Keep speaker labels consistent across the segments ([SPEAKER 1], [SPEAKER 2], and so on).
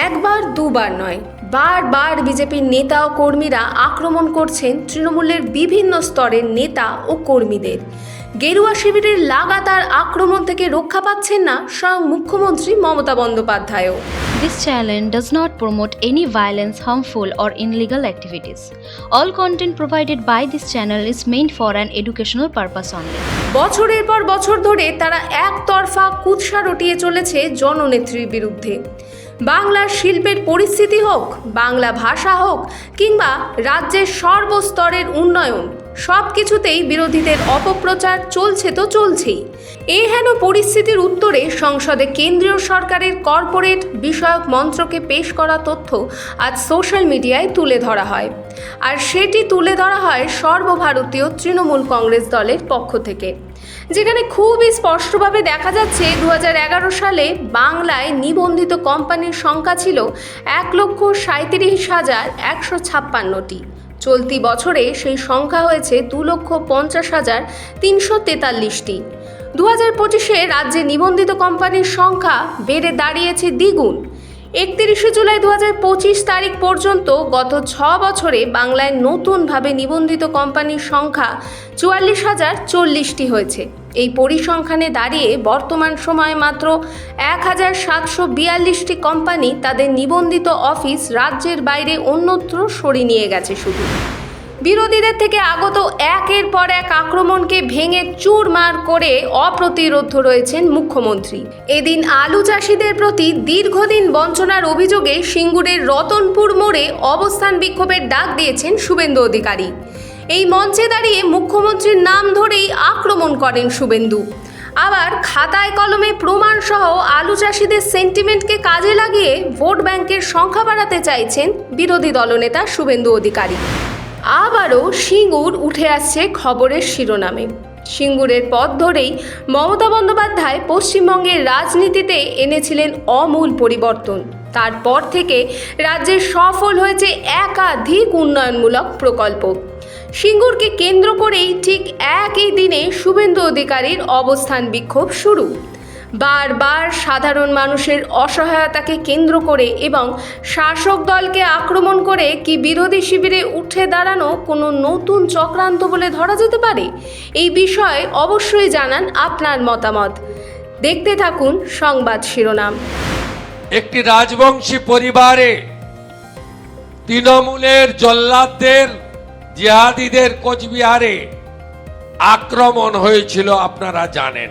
[SPEAKER 1] একবার দুবার নয় বারবার বিজেপির নেতা ও কর্মীরা আক্রমণ করছেন তৃণমূলের বিভিন্ন স্তরের নেতা ও কর্মীদের গেরুয়া শিবিরের লাগাতার আক্রমণ থেকে রক্ষা পাচ্ছেন না স্বয়ং মুখ্যমন্ত্রী Mamata বন্দ্যোপাধ্যায়ও
[SPEAKER 2] This channel does not promote any violence, harmful, or illegal activities. All content provided by this channel is meant for an educational purpose only.
[SPEAKER 1] বছরের পর বছর ধরে তারা একতরফা কুৎসা রটিয়ে চলেছে জননেত্রীর বিরুদ্ধে বাংলার শিল্পের পরিস্থিতি হোক বাংলা ভাষা হোক কিংবা রাজ্যের সর্বস্তরের উন্নয়ন সব কিছুতেই বিরোধীদের অপপ্রচার চলছে তো চলছেই। এ হেন পরিস্থিতির উত্তরে সংসদে কেন্দ্রীয় সরকারের কর্পোরেট বিষয়ক মন্ত্রকে পেশ করা তথ্য আজ সোশ্যাল মিডিয়ায় তুলে ধরা হয়। আর সেটি তুলে ধরা হয় সর্বভারতীয় তৃণমূল কংগ্রেস দলের পক্ষ থেকে। যেখানে খুবই স্পষ্টভাবে দেখা যাচ্ছে দু হাজার এগারো সালে বাংলায় নিবন্ধিত কোম্পানির সংখ্যা ছিল এক লক্ষ সাঁত্রিশ হাজার একশো ছাপ্পান্নটি। চলতি বছরে সেই সংখ্যা হয়েছে দু লক্ষ পঞ্চাশ হাজার তিনশো তেতাল্লিশটি। দু হাজার পঁচিশে রাজ্যে নিবন্ধিত কোম্পানির সংখ্যা বেড়ে দাঁড়িয়েছে দ্বিগুণ। একত্রিশে জুলাই দু হাজার পঁচিশ তারিখ পর্যন্ত গত ছ বছরে বাংলায় নতুনভাবে নিবন্ধিত কোম্পানির সংখ্যা চুয়াল্লিশ হাজার চল্লিশটি হয়েছে। এই পরিসংখ্যানে দাঁড়িয়ে বর্তমান সময়ে মাত্র এক হাজার সাতশো বিয়াল্লিশটি কোম্পানি তাদের নিবন্ধিত অফিস রাজ্যের বাইরে অন্যত্র সরিয়ে নিয়ে গেছে শুধু। বিরোধীদের থেকে আগত একের পর এক আক্রমণকে ভেঙে চুরমার করে অপ্রতিরোধ রয়েছেন মুখ্যমন্ত্রী। এদিন আলু চাষিদের প্রতি দীর্ঘদিন বঞ্চনার অভিযোগে সিঙ্গুরের রতনপুর মোড়ে অবস্থান বিক্ষোভের ডাক দিয়েছেন শুভেন্দু অধিকারী। এই মঞ্চে দাঁড়িয়ে মুখ্যমন্ত্রীর নাম ধরেই আক্রমণ করেন শুভেন্দু। আবার খাতায় কলমে প্রমাণ সহ আলু চাষিদের সেন্টিমেন্টকে কাজে লাগিয়ে ভোট ব্যাংকের সংখ্যা বাড়াতে চাইছেন বিরোধী দলনেতা শুভেন্দু অধিকারী। আবারও সিঙ্গুর উঠে আসছে খবরের শিরোনামে। সিঙ্গুরের পথ ধরেই মমতা বন্দ্যোপাধ্যায় পশ্চিমবঙ্গের রাজনীতিতে এনেছিলেন অমূল পরিবর্তন। তারপর থেকে রাজ্যে সফল হয়েছে একাধিক উন্নয়নমূলক প্রকল্প। সিঙ্গুরকে কেন্দ্র করেই ঠিক একই দিনে শুভেন্দু অধিকারীর অবস্থান বিক্ষোভ শুরু। বারবার সাধারণ মানুষের অসহায়তাকে কেন্দ্র করে এবং শাসক দলকে আক্রমণ করে কি বিরোধী শিবিরে উঠে দাঁড়ানো কোনো নতুন চক্রান্ত বলে ধরা যেতে পারে? এই বিষয়ে অবশ্যই জানান আপনার মতামত। দেখতে থাকুন সংবাদ শিরোনাম।
[SPEAKER 3] একটি রাজবংশী পরিবারে তৃণমূলের জল্লাদদের জিহাদিদের কোচবিহারে আক্রমণ হয়েছিল, আপনারা জানেন।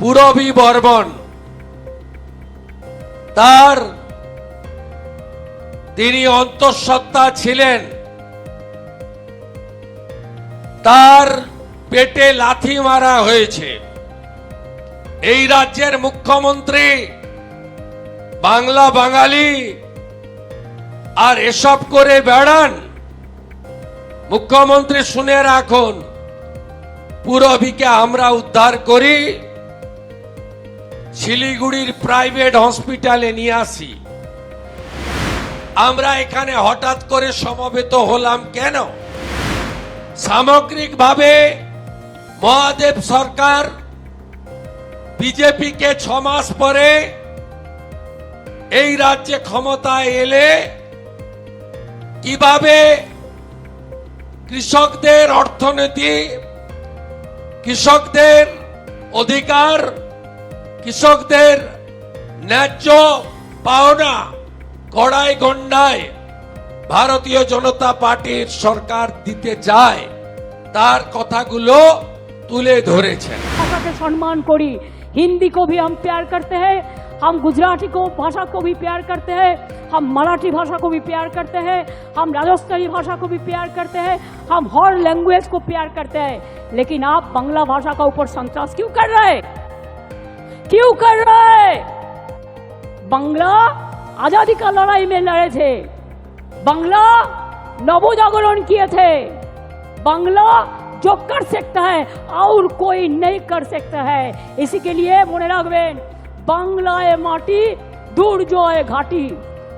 [SPEAKER 3] পুরবী বর্মন তার তিনি অন্তঃসত্ত্বা ছিলেন। তার পেটে লাথি মারা হয়েছে। এই রাজ্যের মুখ্যমন্ত্রী, বাংলা বাঙালি, আর এসব করে বেড়ান। মুখ্যমন্ত্রী শুনে রাখুন, পুরবীকে আমরা উদ্ধার করি, শিলিগুড়ির প্রাইভেট হসপিটালে নিয়ে আসি। আমরা এখানে হঠাৎ করে সমবেত হলাম কেন? সামগ্রিকভাবে মহাদেব সরকার বিজেপিকে ছ মাস পরে এই রাজ্যে ক্ষমতায় এলে কীভাবে কৃষকদের অর্থনীতি, কৃষকদের অধিকার, কৃষকদের ন্যায্য পাওনা কড়াই গণ্ডায় ভারতীয় জনতা পার্টির সরকার দিতে চায় তার কথাগুলো তুলে ধরেছেন।
[SPEAKER 4] সম্মান করি। হিন্দি কবি ভি প্যার করতে हम गुजराती को, भाषा को भी प्यार करते हैं, हम मराठी भाषा को भी प्यार करते हैं, हम राजस्थानी भाषा को भी प्यार करते हैं, हम हर लैंग्वेज को प्यार करते हैं। लेकिन आप बंगला भाषा का ऊपर संतरास क्यों कर रहे? क्यों कर रहे? बंगला आज़ादी का लड़ाई में लड़े थे। बंगला नवो जागरण किए थे। बंगला जो कर सकता है, और कोई नहीं कर सकता है। इसी के लिए मोने राघवेन বাংলায় মাটি, দুর্জয় ঘাটি।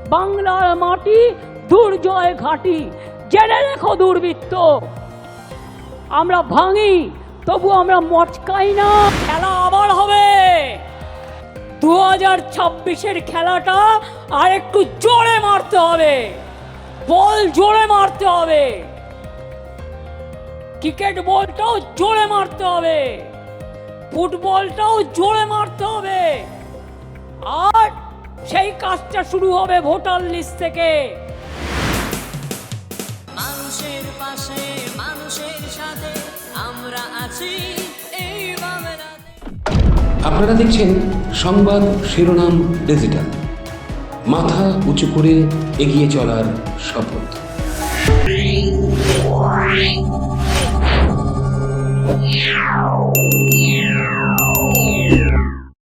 [SPEAKER 4] বাংলার মাটি, দুর্জয় ঘাটি। জেনে রেখো দুর্বৃত্ত। আমরা ভাঙি, তবু আমরা মচকাই না। খেলা আবার হবে। দু হাজার ছাব্বিশের খেলাটা আর একটু জোরে মারতে হবে। বল জোরে মারতে হবে। ক্রিকেট বলটাও জোরে মারতে হবে। ফুটবলটাও জোরে মারতে হবে আর সেই কাজটা শুরু হবে ভোটার লিস্ট থেকে
[SPEAKER 5] মানুষের পাশে মানুষের সাথে আমরা আছি এই
[SPEAKER 6] আপনারা দেখছেন সংবাদ শিরোনাম ডিজিটাল মাথা উঁচু করে এগিয়ে চলার শপথ
[SPEAKER 7] Wow.